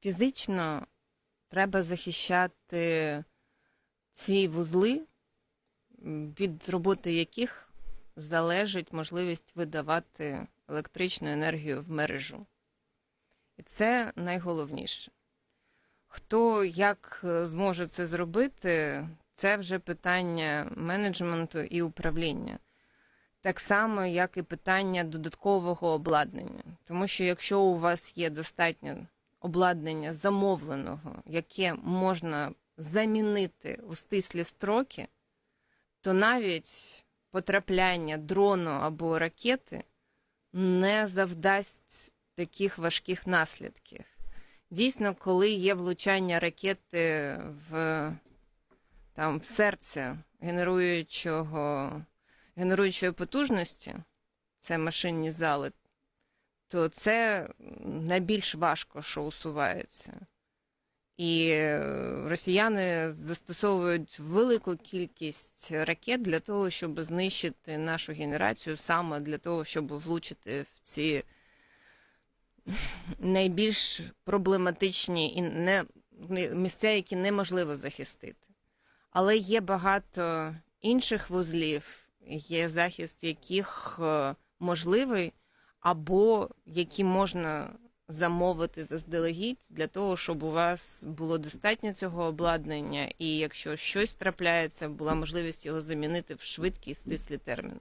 фізично треба захищати ці вузли, від роботи яких залежить можливість видавати електричну енергію в мережу. І це найголовніше. Хто як е, зможе це зробити, це вже питання менеджменту і управління. Так само, як і питання додаткового обладнання. Тому що якщо у вас є достатньо обладнання замовленого, яке можна замінити у стислі строки, то навіть потрапляння дрону або ракети не завдасть таких важких наслідків. Дійсно, коли є влучання ракети в, там, в серце генеруючого, генеруючої потужності, це машинні зали, то це найбільш важко, що усувається. І е, росіяни застосовують велику кількість ракет для того, щоб знищити нашу генерацію, саме для того, щоб влучити в ці найбільш проблематичні і не місця, які неможливо захистити. Але є багато інших вузлів, є захист яких е, можливий, або які можна замовити заздалегідь для того, щоб у вас було достатньо цього обладнання, і якщо щось трапляється, була можливість його замінити в швидкий стислі термін.